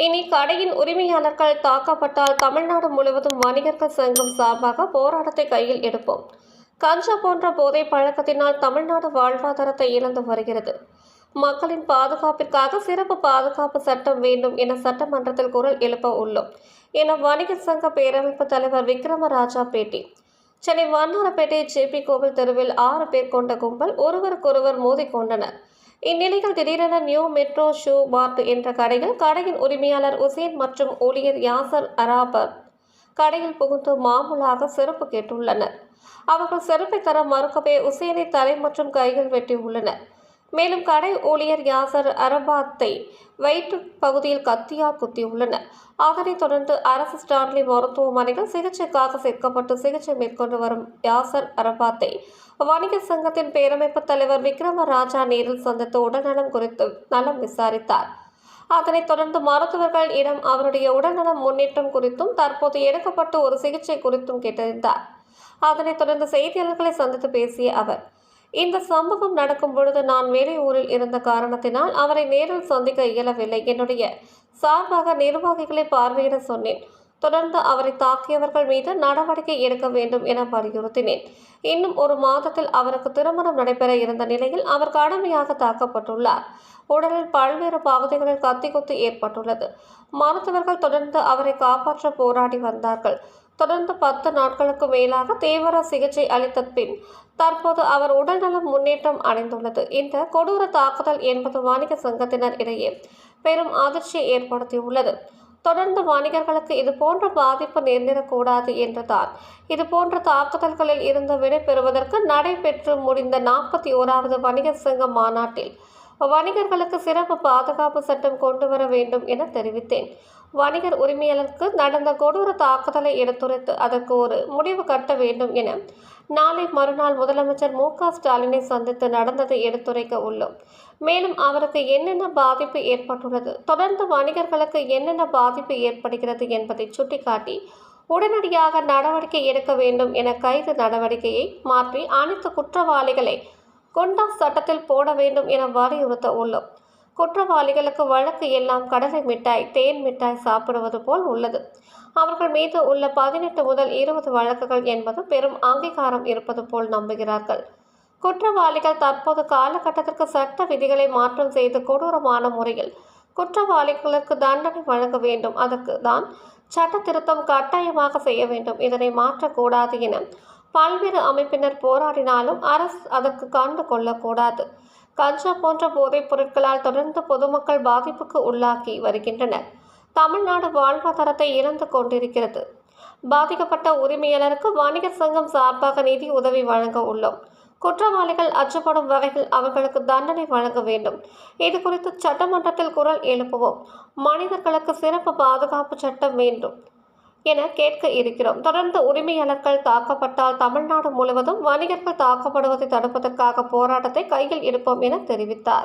இனி கடையின் உரிமையாளர்கள் தாக்கப்பட்டால் தமிழ்நாடு முழுவதும் வணிகர்கள் சங்கம் சார்பாக போராட்டத்தை கையில் எடுப்போம். கஞ்சா போன்ற போதை பழக்கத்தினால் தமிழ்நாடு வாழ்வாதாரத்தை இழந்து வருகிறது. மக்களின் பாதுகாப்பிற்காக சிறப்பு பாதுகாப்பு சட்டம் வேண்டும் என சட்டமன்றத்தில் குரல் எழுப்ப உள்ளோம் என வணிகர் சங்க பேரமைப்பு தலைவர் விக்ரமராஜா பேட்டி. சென்னை வண்ணாரப்பேட்டை ஜேபி கோவில் தெருவில் ஆறு பேர் கொண்ட கும்பல் ஒருவருக்கொருவர் மோதிக்கொண்டனர் இந்நிலையில் திடீரென நியூ மெட்ரோ ஷூ மார்ட் என்ற கடையில் கடையின் உரிமையாளர் உசேன் மற்றும் ஊழியர் யாசர் அராபர் கடையில் புகுந்து மாமூலாக செருப்பு கேட்டுள்ளனர். அவர்கள் செருப்பை தர மறுக்கவே உசேனை தலை மற்றும் கைகள் வெட்டியுள்ளனர். மேலும் கடை ஊழியர் யாசர் அரபாத்தை வயிற்று பகுதியில் கத்தியால் குத்தியுள்ளனர். அதனைத் தொடர்ந்து அரசு ஸ்டான்லி மருத்துவமனையில் சிகிச்சைக்காக சேர்க்கப்பட்டு சிகிச்சை மேற்கொண்டு வரும் யாசர் அரபாத்தை வணிக சங்கத்தின் பேரமைப்பு தலைவர் விக்ரமராஜா நேரில் சந்தித்து உடல்நலம் குறித்து நலம் விசாரித்தார். அதனைத் தொடர்ந்து மருத்துவர்கள் இடம் அவருடைய உடல்நலம் முன்னேற்றம் குறித்தும் தற்போது எடுக்கப்பட்டு ஒரு சிகிச்சை குறித்தும் கேட்டறிந்தார். அதனைத் தொடர்ந்து செய்தியாளர்களை சந்தித்து பேசிய அவர் இந்த சம்பவம் நடக்கும் பொழுது நான் வேலை ஊரில் இருந்த காரணத்தினால் அவரை நேரில் சந்திக்க இயலவில்லை. என்னுடைய சார்பாக நிர்வாகிகளை பார்வையிட சொன்னேன். தொடர்ந்து அவரை தாக்கியவர்கள் மீது நடவடிக்கை எடுக்க வேண்டும் என வலியுறுத்தினேன். இன்னும் ஒரு மாதத்தில் அவருக்கு திருமணம் நடைபெற இருந்த நிலையில் அவர் கடுமையாக தாக்கப்பட்டுள்ளார். உடலில் பல்வேறு பகுதிகளில் கத்தி குத்து ஏற்பட்டுள்ளது. மருத்துவர்கள் தொடர்ந்து அவரை காப்பாற்ற போராடி வந்தார்கள். தொடர்ந்து பத்து நாட்களுக்கு மேலாக தீவிர சிகிச்சை அளித்த பின் தற்போது அவர் உடல்நலம் முன்னேற்றம் அடைந்துள்ளது. இந்த கொடூர தாக்குதல் என்பது வாணிக சங்கத்தினர் இடையே பெரும் அதிர்ச்சியை ஏற்படுத்தியுள்ளது. தொடர்ந்து வணிகர்களுக்கு இது போன்ற பாதிப்பு நேர்ந்திடக்கூடாது என்றுதான். இது போன்ற தாக்குதல்களில் இருந்து விடை பெறுவதற்கு நடைபெற்று முடிந்த நாற்பத்தி ஓராவது வணிகர் சங்க மாநாட்டில் வணிகர்களுக்கு சிறப்பு பாதுகாப்பு சட்டம் கொண்டு வர வேண்டும் என தெரிவித்தேன். வணிகர் உரிமையாளருக்கு நடந்த கொடூர தாக்குதலை எடுத்துரைத்து அதற்கு ஒரு முடிவு கட்ட வேண்டும் என நாளை மறுநாள் முதலமைச்சர் மு க ஸ்டாலினை சந்தித்து நடந்ததை எடுத்துரைக்க உள்ளோம். மேலும் அவருக்கு என்னென்ன பாதிப்பு ஏற்பட்டுள்ளது தொடர்ந்து வணிகர்களுக்கு என்னென்ன பாதிப்பு ஏற்படுகிறது என்பதை சுட்டிக்காட்டி உடனடியாக நடவடிக்கை எடுக்க வேண்டும் என கைது நடவடிக்கையை மாற்றி அனைத்து குற்றவாளிகளை குண்டா சட்டத்தில் போட வேண்டும் என வலியுறுத்த உள்ளோம். குற்றவாளிகளுக்கு வழக்கு எல்லாம் கடலை மிட்டாய் தேன் மிட்டாய் சாப்பிடுவது போல் உள்ளது. அவர்கள் மீது உள்ள பதினெட்டு முதல் இருபது வழக்குகள் என்பது பெரும் அங்கீகாரம் இருப்பது போல் நம்புகிறார்கள். குற்றவாளிகள் தற்போது காலகட்டத்திற்கு சட்ட விதிகளை மாற்றம் செய்து கொடூரமான முறையில் குற்றவாளிகளுக்கு தண்டனை வழங்க வேண்டும். அதற்கு தான் சட்ட திருத்தம் கட்டாயமாக செய்ய வேண்டும். இதனை மாற்றக்கூடாது என பல்வேறு அமைப்பினர் போராடினாலும் அரசு அதற்கு கண்டு கொள்ளக்கூடாது. கஞ்சா போன்ற போதைப் பொருட்களால் தொடர்ந்து பொதுமக்கள் பாதிப்புக்கு உள்ளாக்கி வருகின்றனர். தமிழ்நாடு வாழ்வாதாரத்தை இழந்து கொண்டிருக்கிறது. பாதிக்கப்பட்ட உரிமையாளருக்கு வணிக சங்கம் சார்பாக நிதி உதவி வழங்க உள்ளோம். குற்றவாளிகள் அச்சப்படும் வகையில் அவர்களுக்கு தண்டனை வழங்க வேண்டும். இது குறித்து சட்டமன்றத்தில் குரல் எழுப்புவோம். மனிதர்களுக்கு சிறப்பு பாதுகாப்பு சட்டம் வேண்டும். என கேட்க இருக்கிறோம். தொடர்ந்து உரிமையாளர்கள் தாக்கப்பட்டால் தமிழ்நாடு முழுவதும் வணிகர்கள் தாக்கப்படுவதை தடுப்பதற்காக போராட்டத்தை கையில் எடுப்போம் என தெரிவித்தார்.